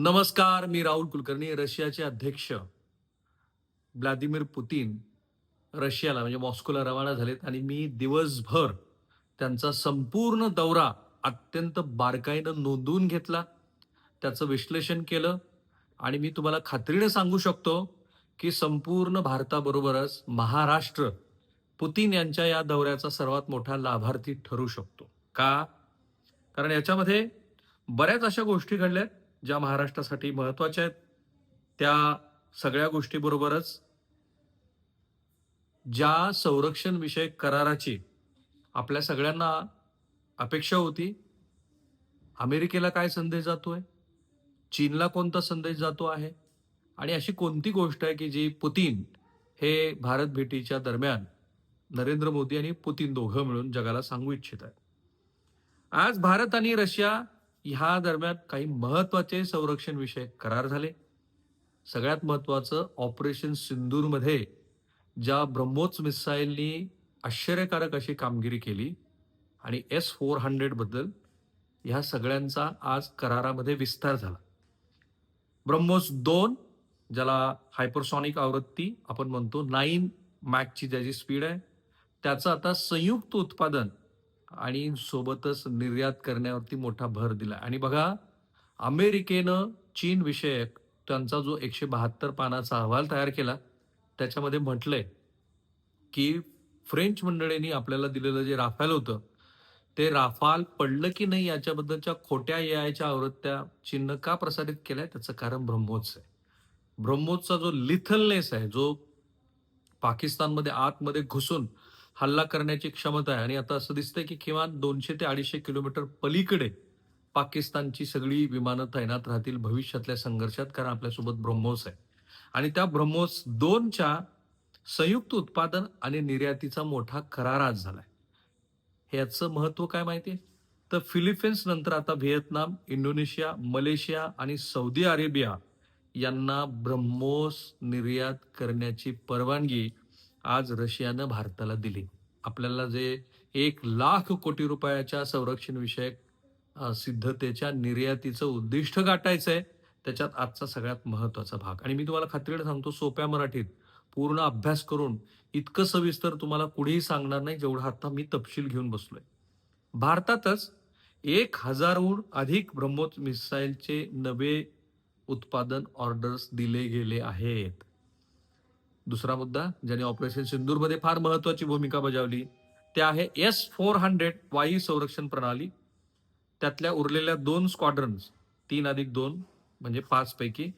नमस्कार मी राहुल कुलकर्णी रशियाचे अध्यक्ष. व्लादिमीर पुतीन रशियाला म्हणजे मॉस्कोला रवाना झालेत आणि मी दिवसभर त्यांचा संपूर्ण दौरा अत्यंत बारकाईनं नोंदवून घेतला. त्याचं विश्लेषण केलं आणि मी तुम्हाला खात्रीने सांगू शकतो की संपूर्ण भारताबरोबरच महाराष्ट्र पुतीन यांच्या या दौऱ्याचा सर्वात मोठा लाभार्थी ठरू शकतो. का? कारण याच्यामध्ये बऱ्याच अशा गोष्टी घडल्यात. ज्या महाराष्ट्रासाठी महत्त्वाच्या आहेत त्या सगळ्या गोष्टीबरोबरच ज्या संरक्षण विषयक कराराची आपल्या सगळ्यांना अपेक्षा होती अमेरिकेला काय संदेश जातोय चीनला कोणता संदेश जातो आहे आणि अशी कोणती गोष्ट आहे की जी पुतीन हे भारत भेटीच्या दरम्यान नरेंद्र मोदी आणि पुतीन दोघं मिळून जगाला सांगू इच्छित आहेत. आज भारत आणि रशिया ह्या दरम्यान काही महत्त्वाचे संरक्षण विषयक करार झाले. सगळ्यात महत्वाचं ऑपरेशन सिंदूरमध्ये ज्या ब्रह्मोस मिसाईलनी आश्चर्यकारक अशी कामगिरी केली आणि एस फोर हंड्रेडबद्दल ह्या सगळ्यांचा आज करारामध्ये विस्तार झाला. ब्रह्मोस दोन ज्याला हायपरसॉनिक आवृत्ती आपण म्हणतो नाईन मॅकची ज्याची स्पीड आहे त्याचं आता संयुक्त उत्पादन आणि सोबतच निर्यात करण्यावरती मोठा भर दिला. आणि बघा अमेरिकेनं चीन विषयक त्यांचा जो एकशे बहात्तर पानाचा अहवाल तयार केला त्याच्यामध्ये म्हटलंय की फ्रेंच मंडळींनी आपल्याला दिलेलं जे राफेल होतं ते राफाल पडलं की नाही याच्याबद्दलच्या खोट्या यायच्या आवृत्त्या चिन्ह का प्रसारित केल्या त्याचं कारण ब्रह्मोस आहे. ब्रह्मोसचा जो लिथलनेस आहे जो पाकिस्तानमध्ये आतमध्ये घुसून हल्ला करण्याची क्षमता आहे. आणि आता असं दिसतंय की किमान दोनशे ते अडीचशे किलोमीटर पलीकडे पाकिस्तानची सगळी विमानं तैनात राहतील भविष्यातल्या संघर्षात कारण आपल्यासोबत ब्रह्मोस आहे. आणि त्या ब्रह्मोस दोनच्या संयुक्त उत्पादन आणि निर्यातीचा मोठा करार आज झालाय. याचं महत्त्व काय माहिती आहे तर फिलिपिन्स नंतर आता व्हिएतनाम इंडोनेशिया मलेशिया आणि सौदी अरेबिया यांना ब्रह्मोस निर्यात करण्याची परवानगी आज रशियानं भारताला दिली. आपल्याला जे एक लाख कोटी रुपयाच्या संरक्षण विषयक सिद्धतेच्या निर्यातीचं उद्दिष्ट गाठायचं आहे त्याच्यात आजचा सगळ्यात महत्त्वाचा भाग. आणि मी तुम्हाला खात्रीने सांगतो सोप्या मराठीत पूर्ण अभ्यास करून इतकं सविस्तर तुम्हाला कुणीही सांगणार नाही जेवढा आता मी तपशील घेऊन बसलोय. भारतातच एक हजारहून अधिक ब्रह्मोस मिसाईलचे नवे उत्पादन ऑर्डर्स दिले गेले आहेत. दुसरा मुद्दा ज्याने ऑपरेशन सिंदूरमध्ये फार महत्वाची भूमिका बजावली ते आहे एस फोर हंड्रेड वायू संरक्षण प्रणाली. त्यातल्या उरलेल्या दोन स्क्वाड्रन्स तीन अधिक दोन म्हणजे पाच पैकी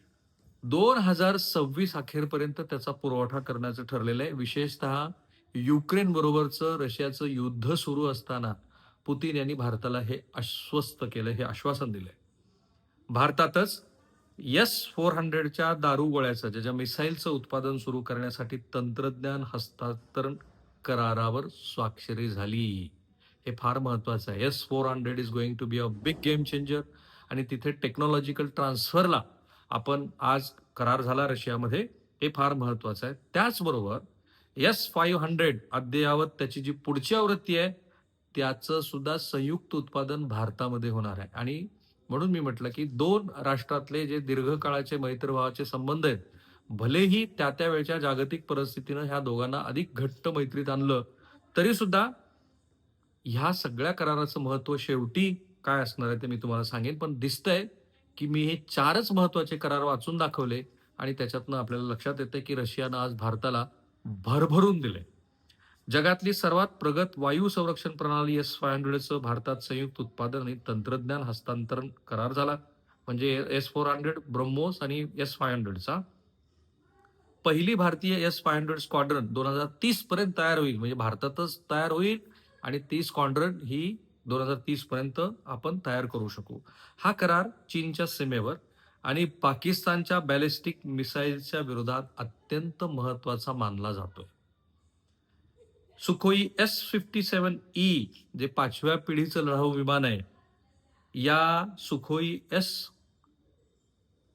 दोन हजार सव्वीस अखेरपर्यंत त्याचा पुरवठा करण्याचं ठरलेलं आहे. विशेषतः युक्रेन बरोबरचं रशियाचं युद्ध सुरू असताना पुतीन यांनी भारताला हे आश्वस्त केलं हे आश्वासन दिलंय. भारतातच एस फोर हंड्रेडच्या दारू गोळ्याचं ज्याच्या मिसाईलचं उत्पादन सुरू करण्यासाठी तंत्रज्ञान हस्तांतरण करारावर स्वाक्षरी झाली. हे फार महत्वाचं आहे. S four hundred is going to be a big game changer आणि तिथे टेक्नॉलॉजिकल ट्रान्सफरला आपण आज करार झाला रशियामध्ये. हे फार महत्वाचं आहे. त्याचबरोबर एस फाईव्ह हंड्रेड अद्ययावत त्याची जी पुढची आवृत्ती आहे त्याचं सुद्धा संयुक्त उत्पादन भारतामध्ये होणार आहे. आणि म्हणून मी म्हटलं की दोन राष्ट्रातले जे दीर्घकाळाचे मैत्रभावाचे संबंध आहेत भलेही त्या त्या वेळच्या जागतिक परिस्थितीनं ह्या दोघांना अधिक घट्ट मैत्रीत आणलं तरी सुद्धा ह्या सगळ्या कराराचं महत्त्व शेवटी काय असणार आहे ते मी तुम्हाला सांगेन. पण दिसतंय की मी हे चारच महत्त्वाचे करार वाचून दाखवले आणि त्याच्यातनं आपल्याला लक्षात येतं की रशियानं आज भारताला भरभरून दिले जगातली सर्वात प्रगत वायू संरक्षण प्रणाली एस फाय हंड्रेडचं भारतात संयुक्त उत्पादन आणि तंत्रज्ञान हस्तांतरण करार झाला. म्हणजे एस फोर हंड्रेड ब्रह्मोस आणि एस फाय हंड्रेडचा. पहिली भारतीय एस फाय हंड्रेड स्क्वाड्रन दोन हजार तीस पर्यंत तयार होईल. म्हणजे भारतातच तयार होईल आणि ती स्क्वाड्रन ही दोन हजार तीस पर्यंत आपण तयार करू शकू. हा करार चीनच्या सीमेवर आणि पाकिस्तानच्या बॅलिस्टिक मिसाईलच्या विरोधात अत्यंत महत्त्वाचा मानला जातोय. Sukhoi S fifty seven E जे पाचव्या पिढीचं लढाऊ विमान आहे या सुखोई एस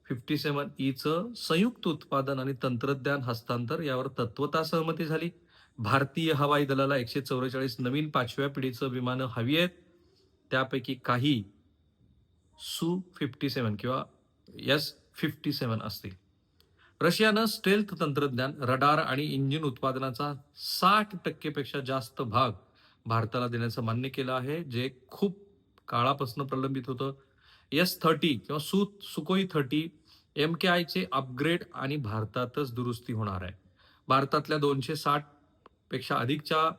फिफ्टी सेवन ईचं संयुक्त उत्पादन आणि तंत्रज्ञान हस्तांतर यावर तत्वता सहमती झाली. भारतीय हवाई दलाला एकशे चौवेचाळीस नवीन पाचव्या पिढीचं विमानं हवी आहेत. त्यापैकी काही सु फिफ्टी सेवन किंवा एस फिफ्टी सेवन असतील. रशियानं स्टेल्थ तंत्रज्ञान रडार आणि इंजिन उत्पादनाचा साठ टक्केपेक्षा जास्त भाग भारताला देण्याचं मान्य केलं आहे जे खूप काळापासून प्रलंबित होतं. एस थर्टी किंवा सु सुकोई थर्टी एम के आयचे अपग्रेड आणि भारतातच दुरुस्ती होणार आहे. भारतातल्या दोनशे साठपेक्षा अधिकच्या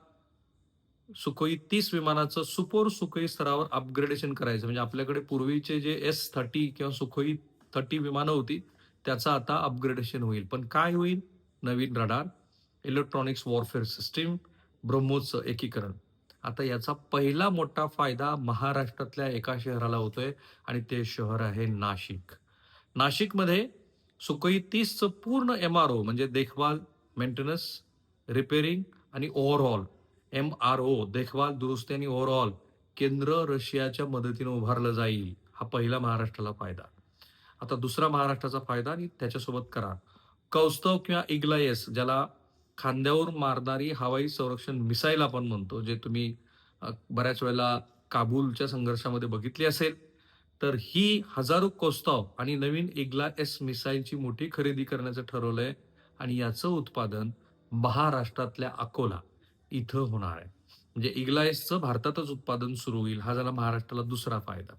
सुकोई तीस विमानाचं सुपोर सुकोई स्तरावर अपग्रेडेशन करायचं. म्हणजे आपल्याकडे पूर्वीचे जे एस थर्टी किंवा सुखोई थर्टी विमानं होती त्याचं आता अपग्रेडेशन होईल. पण काय होईल? नवीन रडार इलेक्ट्रॉनिक्स वॉरफेअर सिस्टीम ब्रह्मोसचं एकीकरण. आता याचा पहिला मोठा फायदा महाराष्ट्रातल्या एका शहराला होतोय आणि ते शहर आहे नाशिक. नाशिकमध्ये सुकई तीसचं पूर्ण एम आर ओ म्हणजे देखभाल मेंटेनन्स रिपेरिंग आणि ओव्हरऑल एम आर ओ देखभाल दुरुस्ती आणि ओव्हरऑल केंद्र रशियाच्या मदतीने उभारलं जाईल. हा पहिला महाराष्ट्राला फायदा. आता दुसरा महाराष्ट्राचा फायदा आणि त्याच्यासोबत करा कौस्तव किंवा इग्लायस ज्याला खांद्यावर मारणारी हवाई संरक्षण मिसाईल आपण म्हणतो जे तुम्ही बऱ्याच वेळेला काबूलच्या संघर्षामध्ये बघितली असेल तर ही हजारो कौस्तव आणि नवीन इग्ला एस मिसाईलची मोठी खरेदी करण्याचं ठरवलंय आणि याचं उत्पादन महाराष्ट्रातल्या अकोला इथं होणार आहे. म्हणजे इग्ला एसचं भारतातच उत्पादन सुरू होईल हा झाला महाराष्ट्राला दुसरा फायदा.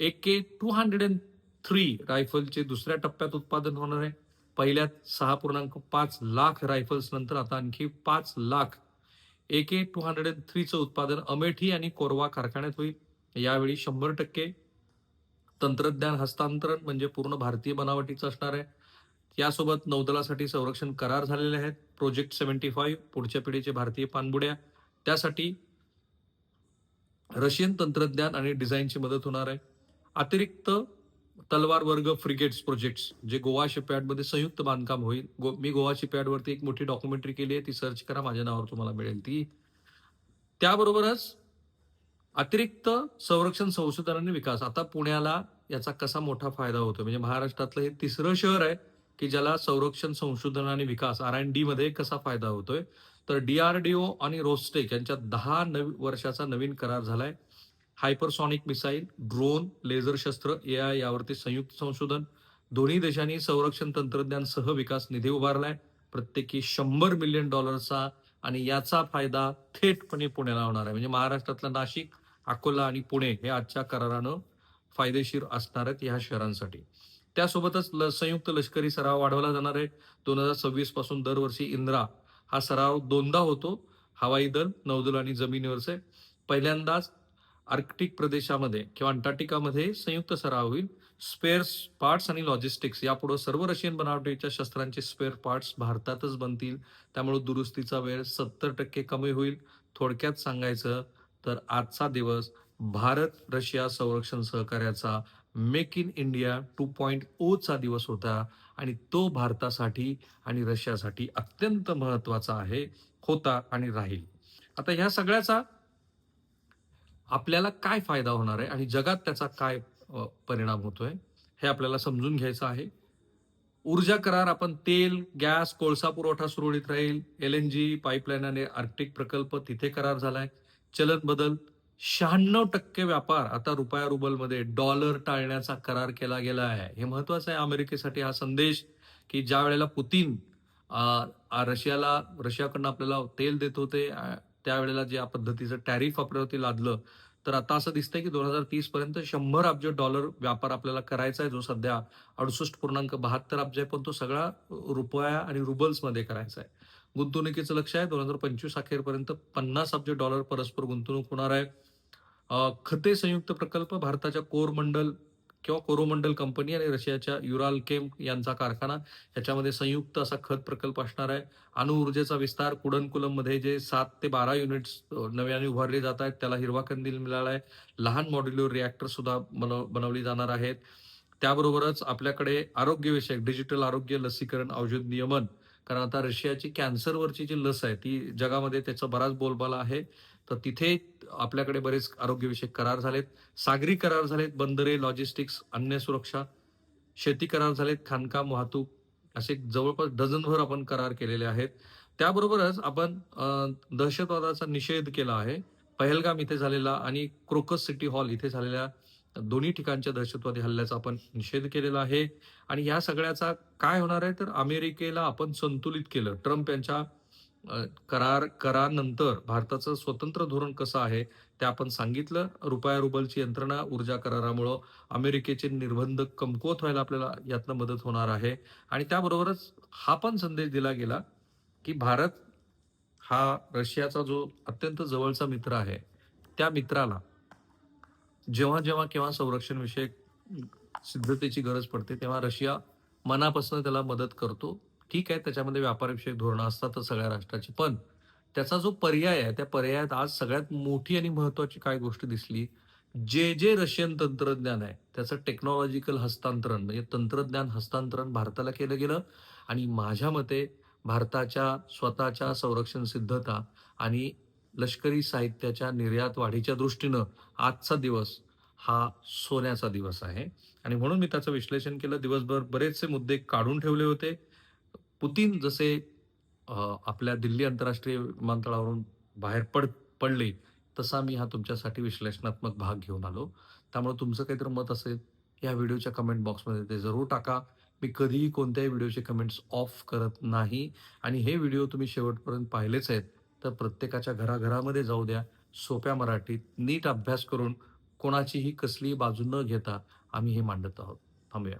एक K two hundred and three रायफलचे दुसऱ्या टप्प्यात उत्पादन होणार आहे. पहिल्यात सहा पूर्णांक पाच लाख रायफल्स नंतर आता आणखी पाच lakh. A K two hundred and थ्रीचं उत्पादन अमेठी आणि कोरवा कारखान्यात होईल. यावेळी शंभर टक्के तंत्रज्ञान हस्तांतरण म्हणजे पूर्ण भारतीय बनावटीचं असणार आहे. यासोबत नौदलासाठी संरक्षण करार झालेले आहेत. प्रोजेक्ट सेव्हन्टी फाईव्ह पुढच्या पिढीचे भारतीय पाणबुड्या. त्यासाठी रशियन तंत्रज्ञान आणि डिझाईनची मदत होणार आहे. अतिरिक्त तलवार वर्ग फ्रिगेट्स प्रोजेक्ट्स जे गोवा शिपयार्डमध्ये संयुक्त बांधकाम होईल. गो मी गोवा शिपयार्डवरती एक मोठी डॉक्युमेंटरी केली आहे ती सर्च करा माझ्या नावावर तुम्हाला मिळेल ती. त्याबरोबरच अतिरिक्त संरक्षण संशोधन आणि विकास. आता पुण्याला याचा कसा मोठा फायदा होतो म्हणजे महाराष्ट्रातलं हे तिसरं शहर आहे की ज्याला संरक्षण संशोधन आणि विकास आर अँड डी मध्ये कसा फायदा होतोय? तर डीआरडीओ आणि रोस्टेक यांच्यात दहा नवी वर्षाचा नवीन करार झालाय. हायपरसॉनिक मिसाईल ड्रोन लेझर शस्त्र ए आय यावरती संयुक्त संशोधन दोन्ही देशांनी संरक्षण तंत्रज्ञान सह विकास निधी उभारलाय. प्रत्येकी शंभर मिलियन डॉलरचा आणि याचा फायदा थेटपणे पुण्याला होणार आहे. म्हणजे महाराष्ट्रातलं नाशिक अकोला आणि पुणे हे आजच्या करारानं फायदेशीर असणार आहेत ह्या शहरांसाठी. त्यासोबतच ल संयुक्त लष्करी सराव वाढवला जाणार आहे. दोन हजार सव्वीसपासून दरवर्षी इंद्रा हा सराव दोनदा होतो. हवाई दल नौदल आणि जमिनीवरचे. पहिल्यांदाच आर्क्टिक प्रदेशामध्ये किंवा अंटार्क्टिकामध्ये संयुक्त सराव होईल. स्पेअर पार्ट्स आणि लॉजिस्टिक्स यापुढे सर्व रशियन बनावटीच्या शस्त्रांचे स्पेअर पार्ट्स भारतातच बनतील. त्यामुळे दुरुस्तीचा वेळ सत्तर टक्के कमी होईल. थोडक्यात सांगायचं तर आजचा दिवस भारत रशिया संरक्षण सहकार्याचा make in India two point Ocha दिवस होता. आणि तो भारतासाठी आणि रशियासाठी अत्यंत महत्त्वाचा आहे होता आणि राहील. आता ह्या सगळ्याचा आपल्याला काय फायदा होणार आहे आणि जगात त्याचा काय परिणाम होतोय हे आपल्याला समजून घ्यायचं आहे. ऊर्जा करार आपण तेल गॅस कोळसा पुरवठा सुरळीत राहील. एल एन जी पाईपलाईन आणि आर्क्टिक प्रकल्प तिथे करार झालाय. चलन बदल शहाण्णव टक्के व्यापार आता रुपया रुबलमध्ये डॉलर टाळण्याचा करार केला गेला आहे. हे महत्वाचं आहे अमेरिकेसाठी हा संदेश की ज्या वेळेला पुतीन रशियाला रशियाकडनं आपल्याला तेल देत होते त्यावेळेला ज्या पद्धतीचं टॅरिफ आपल्यावरती लादलं तर आता असं दिसतंय की दोन हजार तीस पर्यंत शंभर अब्ज डॉलर व्यापार आपल्याला करायचा आहे जो सध्या अडुसष्ट पूर्णांक बहात्तर अब्ज आहे पण तो सगळा रुपया आणि रुबल्समध्ये करायचा आहे. गुंतवणुकीचं लक्ष आहे दोन हजार पंचवीस अखेरपर्यंत पन्नास अब्ज डॉलर परस्पर गुंतवणूक होणार आहे. खते संयुक्त प्रकल्प भारताच्या कोरमंडल किंवा कोरोमंडल कंपनी आणि रशियाच्या युराल केम यांचा कारखाना याच्यामध्ये संयुक्त असा खत प्रकल्प असणार आहे. अणुऊर्जेचा विस्तार कुडनकुलममध्ये जे सात ते बारा युनिट्स नव्याने उभारले जात आहेत त्याला हिरवा कंदील मिळाला आहे. लहान मॉड्युलर रिॲक्टर सुद्धा बनव बनवली जाणार आहेत. त्याबरोबरच आपल्याकडे आरोग्यविषयक डिजिटल आरोग्य लसीकरण औषध नियमन. कारण आता रशियाची कॅन्सरवरची जी लस आहे ती जगामध्ये त्याचा बराच बोलबाला आहे. तर तिथे आपल्याकडे बरेच आरोग्यविषयक करार झालेत. सागरी करार झालेत बंदरे लॉजिस्टिक्स अन्न सुरक्षा शेती करार झालेत खाणकाम वाहतूक असे जवळपास डझनभर आपण करार केलेले आहेत. त्याबरोबरच आपण दहशतवादाचा निषेध केला आहे. पहलगाम इथे झालेला आणि क्रोकस सिटी हॉल इथे झालेल्या दोन्ही ठिकाणच्या दहशतवादी हल्ल्याचा आपण निषेध केलेला आहे. आणि या सगळ्याचा काय होणार आहे? तर अमेरिकेला आपण संतुलित केलं. ट्रम्प यांच्या करार करानंतर भारताचं स्वतंत्र धोरण कसं आहे ते आपण सांगितलं. रुपया रुबलची यंत्रणा ऊर्जा करारामुळं अमेरिकेचे निर्बंध कमकुवत व्हायला आपल्याला यातनं मदत होणार आहे. आणि त्याबरोबरच हा पण संदेश दिला गेला की भारत हा रशियाचा जो अत्यंत जवळचा मित्र आहे त्या मित्राला जेव्हा जेव्हा केव्हा संरक्षणविषयक सिद्धतेची गरज पडते तेव्हा रशिया मनापासून त्याला मदत करतो. ठीक आहे त्याच्यामध्ये व्यापारविषयक धोरणं असतातच सगळ्या राष्ट्राची पण त्याचा जो पर्याय आहे त्या पर्यायात आज सगळ्यात मोठी आणि महत्वाची काय गोष्ट दिसली? जे जे रशियन तंत्रज्ञान आहे त्याचं टेक्नॉलॉजिकल हस्तांतरण म्हणजे तंत्रज्ञान हस्तांतरण भारताला केलं गेलं आणि माझ्या मते भारताच्या स्वतःच्या संरक्षण सिद्धता आणि लष्करी साहित्याच्या निर्यात वाढीच्या दृष्टीनं आजचा दिवस हा सोन्याचा दिवस आहे. आणि म्हणून मी त्याचं विश्लेषण केलं. दिवसभर बरेचसे मुद्दे काढून ठेवले होते. पुतीन जसे आपल्या दिल्ली आंतरराष्ट्रीय विमानतळावरून बाहेर पड पडले तसा मी हा तुमच्यासाठी विश्लेषणात्मक भाग घेऊन आलो. त्यामुळे तुमचं काहीतरी मत असेल या व्हिडिओच्या कमेंट बॉक्समध्ये ते जरूर टाका. मी कधीही कोणत्याही व्हिडिओचे कमेंट्स ऑफ करत नाही. आणि हे व्हिडिओ तुम्ही शेवटपर्यंत पाहिलेच आहेत तर प्रत्येकाच्या घराघरामध्ये जाऊ द्या. सोप्या मराठीत नीट अभ्यास करून कोणाचीही कसलीही बाजू न घेता आम्ही हे मांडत आहोत. थांबूया.